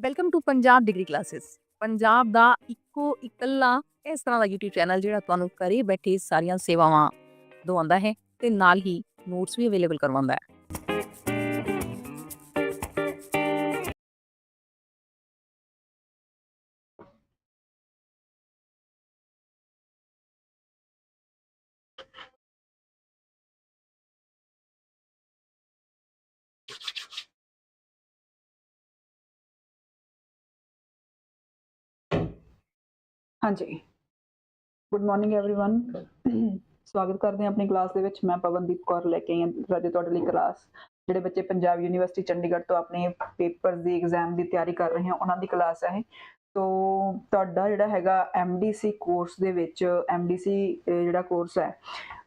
Welcome to Punjab degree classes Punjab ਦਾ ਇੱਕੋ ਇਕੱਲਾ ਇਸ ਤਰ੍ਹਾਂ ਦਾ YouTube ਚੈਨਲ ਜਿਹੜਾ ਤੁਹਾਨੂੰ ਘਰੇ ਬੈਠੇ ਸਾਰੀਆਂ ਸੇਵਾਵਾਂ ਦਵਾਉਂਦਾ ਹੈ ਤੇ ਨਾਲ ਹੀ ਨੋਟਸ ਵੀ ਅਵੇਲੇਬਲ ਕਰਵਾਉਂਦਾ ਹੈ। ਹਾਂਜੀ ਗੁੱਡ ਮਾਰਨਿੰਗ एवरीवन ਸਵਾਗਤ ਕਰਦੇ ਹਾਂ ਆਪਣੀ ਕਲਾਸ ਦੇ ਵਿੱਚ ਮੈਂ ਪਵਨਦੀਪ ਕੌਰ ਲੈ ਕੇ ਆਈ ਹਾਂ ਅੱਜ ਤੁਹਾਡੇ ਲਈ ਕਲਾਸ ਜਿਹੜੇ ਬੱਚੇ ਪੰਜਾਬ ਯੂਨੀਵਰਸਿਟੀ ਚੰਡੀਗੜ੍ਹ ਤੋਂ ਆਪਣੇ ਪੇਪਰਸ ਦੀ ਐਗਜ਼ਾਮ ਦੀ ਤਿਆਰੀ ਕਰ ਰਹੇ ਹਨ ਉਹਨਾਂ ਦੀ ਕਲਾਸ ਹੈ ਇਹ ਤੋ ਤੁਹਾਡਾ ਜਿਹੜਾ ਹੈਗਾ ਐਮਡੀਸੀ ਕੋਰਸ ਦੇ ਵਿੱਚ ਐਮਡੀਸੀ ਜਿਹੜਾ ਕੋਰਸ ਹੈ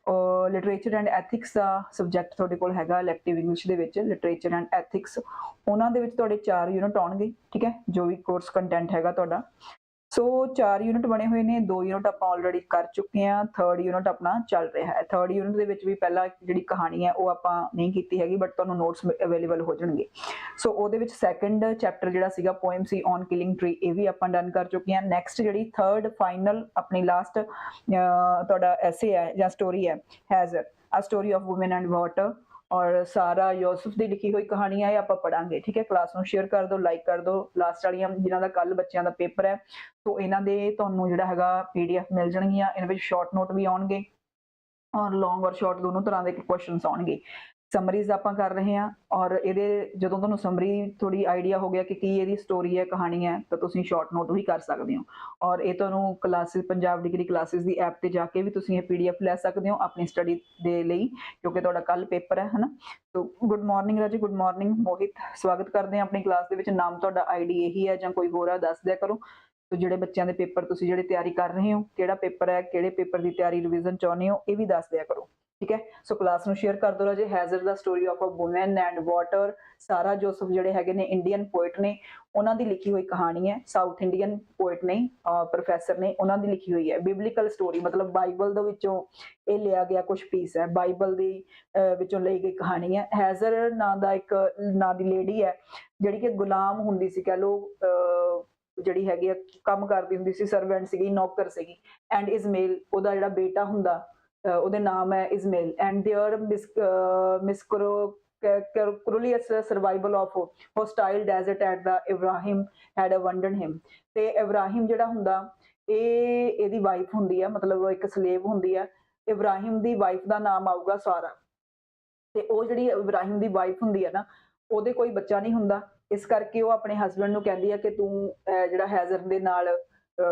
ਉਹ ਲਿਟਰੇਚਰ ਐਂਡ ਐਥਿਕਸ ਦਾ ਸਬਜੈਕਟ ਤੁਹਾਡੇ ਕੋਲ ਹੈਗਾ ਇਲੈਕਟਿਵ ਇੰਗਲਿਸ਼ ਦੇ ਵਿੱਚ ਲਿਟਰੇਚਰ ਐਂਡ ਐਥਿਕਸ ਉਹਨਾਂ ਦੇ ਵਿੱਚ ਤੁਹਾਡੇ 4 ਯੂਨਿਟ ਆਉਣਗੇ ਠੀਕ ਹੈ ਜੋ ਵੀ ਕੋਰਸ ਕੰਟੈਂਟ ਹੈਗਾ ਤੁਹਾਡਾ ਸੋ ਚਾਰ ਯੂਨਿਟ ਬਣੇ ਹੋਏ ਨੇ, ਦੋ ਯੂਨਿਟ ਆਪਾਂ ਆਲਰੇਡੀ ਕਰ ਚੁੱਕੇ ਹਾਂ ਥਰਡ ਯੂਨਿਟ ਆਪਣਾ ਚੱਲ ਰਿਹਾ ਹੈ। ਥਰਡ ਯੂਨਿਟ ਦੇ ਵਿੱਚ ਵੀ ਪਹਿਲਾਂ ਜਿਹੜੀ ਕਹਾਣੀ ਹੈ, ਉਹ ਆਪਾਂ ਨਹੀਂ ਕੀਤੀ ਹੈਗੀ ਬਟ ਤੁਹਾਨੂੰ ਨੋਟਸ ਅਵੇਲੇਬਲ ਹੋ ਜਾਣਗੇ। ਸੋ ਉਹਦੇ ਵਿੱਚ ਸੈਕੰਡ ਚੈਪਟਰ ਜਿਹੜਾ ਸੀਗਾ ਪੋਇਮ ਸੀ ਔਨ ਕਿਲਿੰਗ ਟ੍ਰੀ ਇਹ ਵੀ ਆਪਾਂ ਡਨ ਕਰ ਚੁੱਕੇ ਹਾਂ। ਨੈਕਸਟ ਜਿਹੜੀ ਥਰਡ ਫਾਈਨਲ ਆਪਣੀ ਲਾਸਟ ਤੁਹਾਡਾ ਐਸੇ ਹੈ ਜਾਂ ਸਟੋਰੀ ਹੈ Hagar a story of woman and water ਔਰ ਸਾਰਾ ਯੂਸਫ ਦੀ ਲਿਖੀ ਹੋਈ ਕਹਾਣੀ ਹੈ ਇਹ ਆਪਾਂ ਪੜਾਂਗੇ ਠੀਕ ਹੈ? ਕਲਾਸ ਨੂੰ ਸ਼ੇਅਰ ਕਰ ਦਿਓ ਲਾਈਕ ਕਰ ਦਿਓ। ਲਾਸਟ ਵਾਲੀਆਂ ਜਿਨ੍ਹਾਂ ਦਾ ਕੱਲ ਬੱਚਿਆਂ ਦਾ ਪੇਪਰ ਹੈ, ਸੋ ਇਹਨਾਂ ਦੇ ਤੁਹਾਨੂੰ ਜਿਹੜਾ ਹੈਗਾ ਪੀਡੀਐਫ ਮਿਲ ਜਾਣਗੀਆਂ ਇਹਨਾਂ ਵਿੱਚ ਸ਼ਾਰਟ ਨੋਟ ਵੀ ਆਉਣਗੇ ਔਰ ਲੌਂਗ ਔਰ ਸ਼ਾਰਟ ਦੋਨੋਂ ਤਰ੍ਹਾਂ ਦੇ ਕੁਐਸਚਨਸ ਆਉਣਗੇ। ਸਮਰੀਜ਼ ਆਪਾਂ ਕਰ ਰਹੇ ਹਾਂ ਔਰ ਇਹਦੇ ਜਦੋਂ ਤੁਹਾਨੂੰ ਸਮਰੀ ਥੋੜੀ ਆਈਡੀਆ ਹੋ ਗਿਆ ਕਿ ਕੀ ਇਹਦੀ ਸਟੋਰੀ ਹੈ, ਕਹਾਣੀ ਹੈ, ਤਾਂ ਤੁਸੀਂ ਸ਼ਾਰਟ ਨੋਟ ਵੀ ਕਰ ਸਕਦੇ ਹੋ। ਔਰ ਇਹ ਤੁਹਾਨੂੰ ਕਲਾਸਿਸ ਪੰਜਾਬ ਡਿਗਰੀ ਕਲਾਸਿਸ ਦੀ ਐਪ ਤੇ ਜਾ ਕੇ ਵੀ ਤੁਸੀਂ ਇਹ ਪੀਡੀਐਫ ਲੈ ਸਕਦੇ ਹੋ ਆਪਣੀ ਸਟੱਡੀ ਦੇ ਲਈ, ਕਿਉਂਕਿ ਤੁਹਾਡਾ ਕੱਲ ਪੇਪਰ ਹੈ, ਹਨਾ? So good morning Raji good morning Mohit. ਸਵਾਗਤ ਕਰਦੇ ਹਾਂ ਆਪਣੀ ਕਲਾਸ ਦੇ ਵਿੱਚ। ਨਾਮ ਤੁਹਾਡਾ ਆਈਡੀ ਇਹੀ ਹੈ ਜਾਂ ਕੋਈ ਹੋਰ ਹੈ ਦੱਸ ਦਿਆ ਕਰੋ। ਸੋ ਜਿਹੜੇ ਬੱਚਿਆਂ ਦੇ ਪੇਪਰ ਤੁਸੀਂ ਜਿਹੜੇ ਤਿਆਰੀ ਕਰ ਰਹੇ ਹੋ, ਕਿਹੜਾ ਪੇਪਰ ਹੈ, ਕਿਹੜੇ ਪੇਪਰ ਦੀ ਤਿਆਰੀ ਰਿਵੀਜ਼ਨ ਚਾਹੁੰਦੇ ਹੋ, ਇਹ ਵੀ ਦੱਸ ਦਿਆ ਕਰੋ, ਠੀਕ ਹੈ? ਸੋ ਕਲਾਸ ਨੂੰ ਸ਼ੇਅਰ ਕਰ ਦਿਓ ਰਾਜੇ ਹੈਜ਼ਰ ਦਾ story of a woman and water Sarah Joseph ਜਿਹੜੇ ਹੈਗੇ ਨੇ ਇੰਡੀਅਨ ਪੋਇਟ ਨੇ, ਉਹਨਾਂ ਦੀ ਲਿਖੀ ਹੋਈ ਕਹਾਣੀ ਹੈ ਸਾਊਥ ਇੰਡੀਅਨ ਪੋਇਟ ਨੇ ਪ੍ਰੋਫੈਸਰ ਨੇ, ਉਹਨਾਂ ਦੀ ਲਿਖੀ ਹੋਈ ਹੈ ਬਿਬਲੀਕਲ ਸਟੋਰੀ ਮਤਲਬ ਬਾਈਬਲ ਦੇ ਵਿੱਚੋਂ ਇਹ ਲਿਆ ਗਿਆ ਕੁਝ ਪੀਸ ਹੈ, ਬਾਈਬਲ ਦੀ ਵਿੱਚੋਂ ਲਈ ਗਈ ਕਹਾਣੀ ਹੈ ਹੈਜ਼ਰ ਨਾਂ ਦਾ ਇੱਕ, ਨਾਂ ਦੀ ਲੇਡੀ ਹੈ, ਜਿਹੜੀ ਕਿ ਗੁਲਾਮ ਹੁੰਦੀ ਸੀ, ਕਹ ਲੋ ਜਿਹੜੀ ਹੈਗੀ ਆ ਕੰਮ ਕਰਦੀ ਹੁੰਦੀ ਸੀ ਸਰਵੈਂਟ ਸੀਗੀ ਨੌਕਰ ਸੀਗੀ ਐਂਡ ਇਸਮੇਲ ਉਹਦਾ ਜਿਹੜਾ ਬੇਟਾ ਹੁੰਦਾ ਅਹ, ਉਹਦੇ ਨਾਮ ਹੈ ਇਸਮੇਲ and their ਮਿਸਕਰੋ ਕਰੂਲੀਅਸ survival of hostile desert at the Ibrahim had abandon him ਤੇ ਇਬਰਾਹਿਮ ਜਿਹੜਾ ਹੁੰਦਾ ਇਹ ਇਹਦੀ ਵਾਈਫ ਹੁੰਦੀ ਆ ਮਤਲਬ ਇੱਕ ਸਲੇਵ ਹੁੰਦੀ ਆ ਇਬਰਾਹਿਮ ਦੀ ਵਾਈਫ ਦਾ ਨਾਮ ਆਊਗਾ ਸਾਰਾ ਤੇ ਉਹ ਜਿਹੜੀ ਇਬਰਾਹਿਮ ਦੀ ਵਾਈਫ ਹੁੰਦੀ ਆ ਨਾ ਉਹਦੇ ਕੋਈ ਬੱਚਾ ਨਹੀਂ ਹੁੰਦਾ। ਇਸ ਕਰਕੇ ਉਹ ਆਪਣੇ ਹਸਬੰਡ ਨੂੰ ਕਹਿੰਦੀ ਆ ਕਿ ਤੂੰ ਜਿਹੜਾ ਹੈਜ਼ਰ ਦੇ ਨਾਲ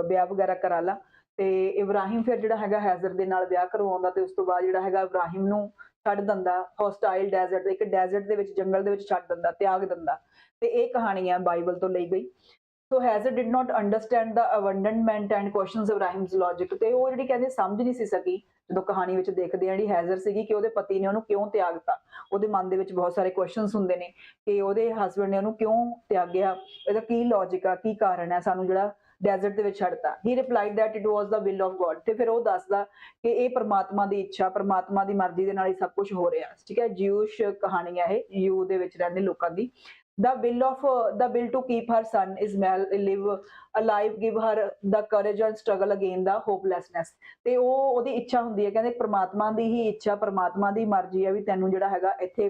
ਵਿਆਹ ਵਗੈਰਾ ਕਰਾ ਲਾ। ਤੇ ਇਬਰਾਹਿਮ ਫਿਰ ਜਿਹੜਾ ਹੈਗਾ ਹੈਜ਼ਰ ਦੇ ਨਾਲ ਵਿਆਹ ਕਰਵਾਉਂਦਾ ਤੇ ਉਸ ਤੋਂ ਬਾਅਦ ਜਿਹੜਾ ਹੈਗਾ ਇਬਰਾਹਿਮ ਨੂੰ ਛੱਡ ਦਿੰਦਾ। ਹੌਸਟਾਈਲ ਡੈਜ਼ਰਟ ਇੱਕ ਡੈਜ਼ਰਟ ਦੇ ਵਿੱਚ, ਜੰਗਲ ਦੇ ਵਿੱਚ ਛੱਡ ਦਿੰਦਾ, ਤਿਆਗ ਦਿੰਦਾ। ਤੇ ਇਹ ਕਹਾਣੀ ਹੈ ਬਾਈਬਲ ਤੋਂ ਲਈ ਗਈ। So Hagar did not understand the abandonment and questions Ibrahim's logic ਤੇ ਉਹ ਜਿਹੜੀ ਕਹਿੰਦੇ ਸਮਝ ਨਹੀਂ ਸੀ ਸਕੀ, ਜਦੋਂ ਕਹਾਣੀ ਵਿੱਚ ਦੇਖਦੇ ਆ ਜਿਹੜੀ ਹੈਜ਼ਰ ਸੀਗੀ ਕਿ ਉਹਦੇ ਪਤੀ ਨੇ ਉਹਨੂੰ ਕਿਉਂ ਤਿਆਗਤਾ ਉਹਦੇ ਮਨ ਦੇ ਵਿੱਚ ਬਹੁਤ ਸਾਰੇ ਕੁਐਸਚਨਸ ਹੁੰਦੇ ਨੇ ਕਿ ਉਹਦੇ ਹਸਬੰਡ ਨੇ ਉਹਨੂੰ ਕਿਉਂ ਤਿਆਗਿਆ? ਇਹਦਾ ਕੀ ਲੌਜੀਕ ਆ? ਕੀ ਕਾਰਨ ਹੈ ਸਾਨੂੰ ਜਿਹੜਾ ਡੈਜ਼ਰਟ ਦੇ ਵਿੱਚ ਛੱਡਤਾ। He replied that it was the will of god ਤੇ ਫਿਰ ਉਹ ਦੱਸਦਾ ਕਿ ਇਹ ਪ੍ਰਮਾਤਮਾ ਦੀ ਇੱਛਾ, ਪ੍ਰਮਾਤਮਾ ਦੀ ਮਰਜ਼ੀ ਦੇ ਨਾਲ ਹੀ ਸਭ ਕੁਝ ਹੋ ਰਿਹਾ। ਠੀਕ ਹੈ, ਜਿਊਸ਼ ਕਹਾਣੀ ਹੈ ਇਹ, ਯੂ ਦੇ ਵਿੱਚ ਰਹਿੰਦੇ ਲੋਕਾਂ ਦੀ। The will of uh, the will to keep her son ismail live alive give her the courage and struggle again the hopelessness. ਤੇ ਉਹ ਉਹਦੀ ਇੱਛਾ ਹੁੰਦੀ ਹੈ ਕਹਿੰਦੇ ਪ੍ਰਮਾਤਮਾ ਦੀ ਹੀ ਇੱਛਾ ਪ੍ਰਮਾਤਮਾ ਦੀ ਮਰਜ਼ੀ ਹੈ ਵੀ ਤੈਨੂੰ ਜਿਹੜਾ ਹੈਗਾ ਇੱਥੇ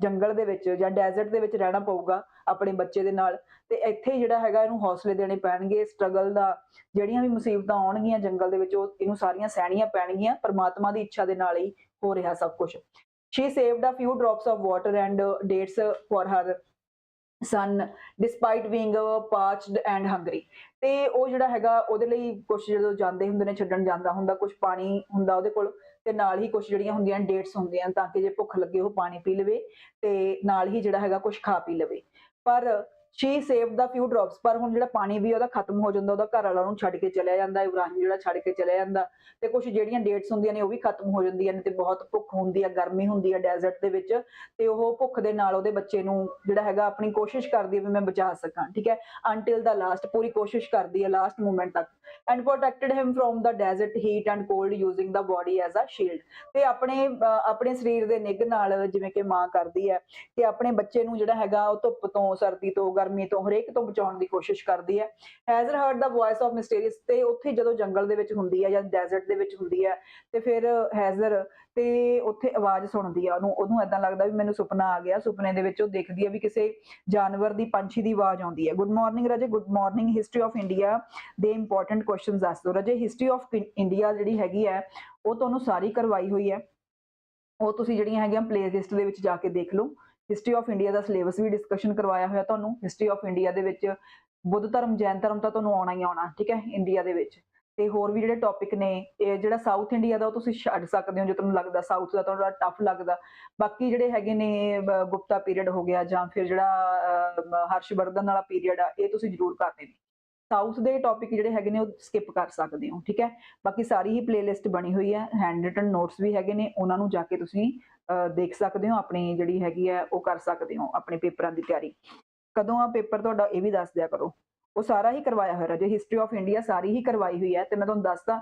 ਜੰਗਲ ਦੇ ਵਿੱਚ ਜਾਂ ਡੈਜ਼ਰਟ ਦੇ ਵਿੱਚ ਰਹਿਣਾ ਪਊਗਾ ਆਪਣੇ ਬੱਚੇ ਦੇ ਨਾਲ। ਤੇ ਇੱਥੇ ਜਿਹੜਾ ਹੈਗਾ ਇਹਨੂੰ ਹੌਸਲੇ ਦੇਣੇ ਪੈਣਗੇ ਸਟਰਗਲ ਦਾ ਜਿਹੜੀਆਂ ਵੀ ਮੁਸੀਬਤਾਂ ਆਉਣਗੀਆਂ ਜੰਗਲ ਦੇ ਵਿੱਚ ਉਹ ਇਹਨੂੰ ਸਾਰੀਆਂ ਸਹਿਣੀਆਂ ਪੈਣਗੀਆਂ ਪ੍ਰਮਾਤਮਾ ਦੀ ਇੱਛਾ ਦੇ ਨਾਲ ਹੀ ਹੋ ਰਿਹਾ ਸਭ ਕੁਝ she saved a few drops of water and dates for her son despite being uh, parched and ਤੇ ਉਹ ਜਿਹੜਾ ਹੈਗਾ ਉਹਦੇ ਲਈ ਕੁਝ ਜਦੋਂ ਜਾਂਦੇ ਹੁੰਦੇ ਨੇ ਛੱਡਣ ਜਾਂਦਾ ਹੁੰਦਾ ਕੁਝ ਪਾਣੀ ਹੁੰਦਾ ਉਹਦੇ ਕੋਲ ਤੇ ਨਾਲ ਹੀ ਕੁਝ ਜਿਹੜੀਆਂ ਹੁੰਦੀਆਂ ਡੇਟਸ ਹੁੰਦੀਆਂ ਤਾਂ ਕਿ ਜੇ ਭੁੱਖ ਲੱਗੇ ਉਹ ਪਾਣੀ ਪੀ ਲਵੇ ਤੇ ਨਾਲ ਹੀ ਜਿਹੜਾ ਹੈਗਾ ਕੁਝ ਖਾ ਪੀ ਲਵੇ। ਪਰ she saved the few drops ਪਰ ਹੁਣ ਜਿਹੜਾ ਪਾਣੀ ਵੀ ਉਹਦਾ ਖਤਮ ਹੋ ਜਾਂਦਾ, ਉਹਦਾ ਘਰ ਵਾਲਾ ਉਹਨੂੰ ਛੱਡ ਕੇ ਚਲਿਆ ਜਾਂਦਾ, ਇਬਰਾਹਿਮ ਜਿਹੜਾ ਛੱਡ ਕੇ ਚਲਿਆ ਜਾਂਦਾ, ਤੇ ਕੁਝ ਜਿਹੜੀਆਂ ਡੇਟਸ ਹੁੰਦੀਆਂ ਨੇ, ਉਹ ਵੀ ਖਤਮ ਹੋ ਜਾਂਦੀਆਂ ਨੇ, ਤੇ ਬਹੁਤ ਭੁੱਖ ਹੁੰਦੀ ਆ, ਗਰਮੀ ਹੁੰਦੀ ਆ ਡੈਜ਼ਰਟ ਦੇ ਵਿੱਚ, ਤੇ ਉਹ ਭੁੱਖ ਦੇ ਨਾਲ ਉਹਦੇ ਬੱਚੇ ਨੂੰ ਜਿਹੜਾ ਹੈਗਾ ਆਪਣੀ ਕੋਸ਼ਿਸ਼ ਕਰਦੀ ਹੈ ਵੀ ਮੈਂ ਬਚਾ ਸਕਾਂ, ਠੀਕ ਹੈ? ਅੰਟਿਲ ਦਾ ਲਾਸਟ ਪੂਰੀ ਕੋਸ਼ਿਸ਼ ਕਰਦੀ ਹੈ ਲਾਸਟ ਮੂਮੈਂਟ ਤੱਕ and protected him from the desert heat and cold using the body as a shield ਤੇ ਆਪਣੇ ਆਪਣੇ ਸਰੀਰ ਦੇ ਨਿੱਘ ਨਾਲ ਜਿਵੇਂ ਕਿ ਮਾਂ ਕਰਦੀ ਹੈ ਕਿ ਆਪਣੇ ਬੱਚੇ ਨੂੰ ਜਿਹੜਾ ਹੈਗਾ ਉਹ ਧੁੱਪ ਤੋਂ, ਸਰਦੀ ਤੋਂ ਗਰਮੀ ਤੋਂ ਹਰੇਕ ਤੋਂ ਬਚਾਉਣ ਦੀ ਕੋਸ਼ਿਸ਼ ਕਰਦੀ ਹੈ। Hajar heard the voice of mysterious ਤੇ ਉੱਥੇ ਜਦੋਂ ਜੰਗਲ ਦੇ ਵਿੱਚ ਹੁੰਦੀ ਹੈ ਜਾਂ ਡੈਜ਼ਰਟ ਦੇ ਵਿੱਚ ਹੁੰਦੀ ਹੈ ਤੇ ਫਿਰ ਹੈਜ਼ਰ ਤੇ ਉੱਥੇ ਆਵਾਜ਼ ਸੁਣਦੀ ਆ ਉਹਨੂੰ ਉਹਨੂੰ ਐਦਾਂ ਲੱਗਦਾ ਵੀ ਮੈਨੂੰ ਸੁਪਨਾ ਆ ਗਿਆ, ਸੁਪਨੇ ਦੇ ਵਿੱਚ ਉਹ ਦੇਖਦੀ ਆ ਵੀ ਕਿਸੇ ਜਾਨਵਰ ਦੀ ਪੰਛੀ ਦੀ ਆਵਾਜ਼ ਆਉਂਦੀ ਹੈ। Good morning Raje good morning history of India ਦੇ ਇੰਪੋਰਟੈਂਟ ਕੁਐਸਚਨਸ ਦੱਸ ਦੋ ਰਾਜੇ ਹਿਸਟਰੀ ਆਫ ਇੰਡੀਆ ਜਿਹੜੀ ਹੈਗੀ ਹੈ, ਉਹ ਤੁਹਾਨੂੰ ਸਾਰੀ ਕਰਵਾਈ ਹੋਈ ਹੈ। ਉਹ ਤੁਸੀਂ ਜਿਹੜੀਆਂ ਹੈਗੀਆਂ ਪਲੇਲਿਸਟ ਦੇ ਵਿੱਚ ਜਾ ਕੇ ਦੇਖ ਲਓ। ਹਿਸਟਰੀ ਆਫ ਇੰਡੀਆ ਦਾ ਸਿਲੇਬਸ ਵੀ ਡਿਸਕਸ਼ਨ ਕਰਵਾਇਆ ਹੋਇਆ ਤੁਹਾਨੂੰ। ਹਿਸਟਰੀ ਆਫ ਇੰਡੀਆ ਦੇ ਵਿੱਚ ਬੁੱਧ ਧਰਮ, ਜੈਨ ਧਰਮ ਤਾਂ ਤੁਹਾਨੂੰ ਆਉਣਾ ਹੀ ਆਉਣਾ, ਠੀਕ ਹੈ ਇੰਡੀਆ ਦੇ ਵਿੱਚ। ਤੇ ਹੋਰ ਵੀ ਜਿਹੜੇ ਟੌਪਿਕ ਨੇ, ਇਹ ਜਿਹੜਾ ਸਾਊਥ ਇੰਡੀਆ ਦਾ ਉਹ ਤੁਸੀਂ ਛੱਡ ਸਕਦੇ ਹੋ, ਜੇ ਤੁਹਾਨੂੰ ਲੱਗਦਾ ਸਾਊਥ ਦਾ ਥੋੜਾ ਟਫ ਲੱਗਦਾ। ਬਾਕੀ ਜਿਹੜੇ ਹੈਗੇ ਨੇ ਗੁਪਤਾ ਪੀਰੀਅਡ ਹੋ ਗਿਆ ਜਾਂ ਫਿਰ ਜਿਹੜਾ ਹਰਸ਼ਵਰਧਨ ਵਾਲਾ ਪੀਰੀਅਡ ਆ, ਇਹ ਤੁਸੀਂ ਜ਼ਰੂਰ ਕਰਦੇ ਨੇ ਸਾਊਥ ਦੇ ਟੌਪਿਕ ਜਿਹੜੇ ਹੈਗੇ ਨੇ ਉਹ ਸਕਿਪ ਕਰ ਸਕਦੇ ਹੋ, ਠੀਕ ਹੈ? ਬਾਕੀ ਸਾਰੀ ਹੀ ਪਲੇਲਿਸਟ ਬਣੀ ਹੋਈ ਹੈ ਹੈਂਡ ਰਿਟਨ ਨੋਟਸ ਵੀ ਹੈਗੇ ਨੇ, ਉਹਨਾਂ ਨੂੰ ਜਾ ਕੇ ਤੁਸੀਂ ਦੇਖ ਸਕਦੇ ਹੋ, ਆਪਣੀ ਜਿਹੜੀ ਹੈਗੀ ਹੈ, ਉਹ ਕਰ ਸਕਦੇ ਹੋ, ਆਪਣੇ ਪੇਪਰਾਂ ਦੀ ਤਿਆਰੀ। ਕਦੋਂ ਆ ਪੇਪਰ ਤੁਹਾਡਾ ਇਹ ਵੀ ਦੱਸ ਦਿਆ ਕਰੋ। ਉਹ ਸਾਰਾ ਹੀ ਕਰਵਾਇਆ ਹੋਇਆ ਜੇ ਹਿਸਟਰੀ ਆਫ ਇੰਡੀਆ ਸਾਰੀ ਹੀ ਕਰਵਾਈ ਹੋਈ ਹੈ ਤੇ ਮੈਂ ਤੁਹਾਨੂੰ ਦੱਸਦਾ,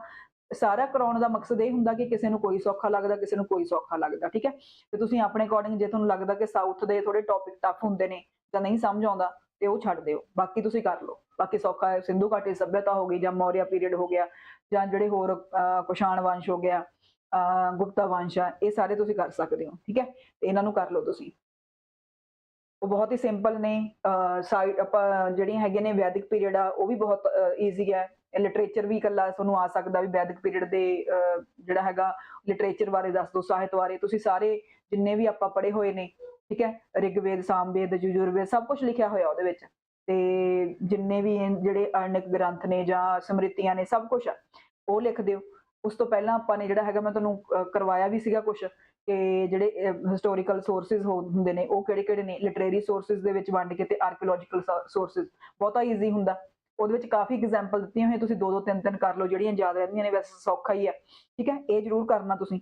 ਸਾਰਾ ਕਰਾਉਣ ਦਾ ਮਕਸਦ ਇਹ ਹੁੰਦਾ ਕਿ ਕਿਸੇ ਨੂੰ ਕੋਈ ਸੌਖਾ ਲੱਗਦਾ, ਕਿਸੇ ਨੂੰ ਕੋਈ ਸੌਖਾ ਲੱਗਦਾ, ਠੀਕ ਹੈ? ਤੇ ਤੁਸੀਂ ਆਪਣੇ ਅਕੋਰਡਿੰਗ ਜੇ ਤੁਹਾਨੂੰ ਲੱਗਦਾ ਕਿ ਸਾਊਥ ਦੇ ਥੋੜੇ ਟੌਪਿਕ ਟਫ ਹੁੰਦੇ ਨੇ ਜਾਂ ਨਹੀਂ ਸਮਝ ਆਉਂਦਾ ਤੇ ਉਹ ਛੱਡ ਦਿਓ। ਬਾਕੀ ਤੁਸੀਂ ਕਰ ਲਓ। ਬਾਕੀ ਸੌਖਾ ਹੈ ਸਿੰਧੂ ਘਾਟੀ ਸਭਿਅਤਾ ਹੋ ਗਈ ਜਾਂ ਮੌਰਿਆ ਪੀਰੀਅਡ ਹੋ ਗਿਆ ਜਾਂ ਜਿਹੜੇ ਹੋਰ ਕੁਸ਼ਾਣ ਵੰਸ਼ ਹੋ ਗਿਆ ਗੁਪਤਾ ਵੰਸ਼ ਆ ਇਹ ਸਾਰੇ ਤੁਸੀਂ ਕਰ ਸਕਦੇ ਹੋ ਠੀਕ ਹੈ? ਤੇ ਇਹਨਾਂ ਨੂੰ ਕਰ ਲਓ ਤੁਸੀਂ। ਉਹ ਬਹੁਤ ਹੀ ਸਿੰਪਲ ਨੇ ਸਾਈਡ ਆਪਾਂ ਜਿਹੜੀਆਂ ਹੈਗੀਆਂ ਨੇ ਵੈਦਿਕ ਪੀਰੀਅਡ ਆ ਉਹ ਵੀ ਬਹੁਤ ਈਜ਼ੀ ਹੈ ਲਿਟਰੇਚਰ ਵੀ ਇਕੱਲਾ ਤੁਹਾਨੂੰ ਆ ਸਕਦਾ ਵੀ ਵੈਦਿਕ ਪੀਰੀਅਡ ਦੇ ਅਹ, ਜਿਹੜਾ ਹੈਗਾ ਲਿਟਰੇਚਰ ਬਾਰੇ ਦੱਸ ਦਿਓ ਸਾਹਿਤ ਬਾਰੇ। ਤੁਸੀਂ ਸਾਰੇ ਜਿੰਨੇ ਵੀ ਆਪਾਂ ਪੜ੍ਹੇ ਹੋਏ ਨੇ ਠੀਕ ਹੈ, ਰਿਗਵੇਦ, ਸਾਮਵੇਦ, ਯਜੁਰਵੇਦ ਸਭ ਕੁਝ ਲਿਖਿਆ ਹੋਇਆ ਉਹਦੇ ਵਿੱਚ। ਤੇ ਜਿੰਨੇ ਵੀ ਜਿਹੜੇ ਅਰਣਿਕ ਗ੍ਰੰਥ ਨੇ ਜਾਂ ਸਮ੍ਰਿਤੀਆਂ ਨੇ ਸਭ ਕੁਝ ਉਹ ਲਿਖ ਦਿਓ। ਉਸ ਤੋਂ ਪਹਿਲਾਂ ਆਪਾਂ ਨੇ ਜਿਹੜਾ ਹੈਗਾ, ਮੈਂ ਤੁਹਾਨੂੰ ਕਰਵਾਇਆ ਵੀ ਸੀਗਾ ਕੁਝ ਕਿ ਜਿਹੜੇ ਹਿਸਟੋਰੀਕਲ ਸੋਰਸਸ ਹੁੰਦੇ ਨੇ, ਉਹ ਕਿਹੜੇ ਕਿਹੜੇ ਨੇ? ਲਿਟਰੇਰੀ ਸੋਰਸਸ ਦੇ ਵਿੱਚ ਵੰਡ ਕੇ ਤੇ ਆਰਕੀਓਲੋਜੀਕਲ ਸੋਰਸਸ ਬਹੁਤਾ ਈਜ਼ੀ ਹੁੰਦਾ। ਉਹਦੇ ਵਿੱਚ ਕਾਫੀ ਐਗਜ਼ਾਮਪਲ ਦਿੱਤੀਆਂ ਹੋਈਆਂ, ਤੁਸੀਂ ਦੋ ਦੋ ਤਿੰਨ ਤਿੰਨ ਕਰ ਲਓ, ਜਿਹੜੀਆਂ ਯਾਦ ਰਹਿੰਦੀਆਂ ਨੇ, ਵੈਸੇ ਸੌਖਾ ਹੀ ਆ। ਠੀਕ ਹੈ, ਇਹ ਜ਼ਰੂਰ ਕਰਨਾ ਤੁਸੀਂ।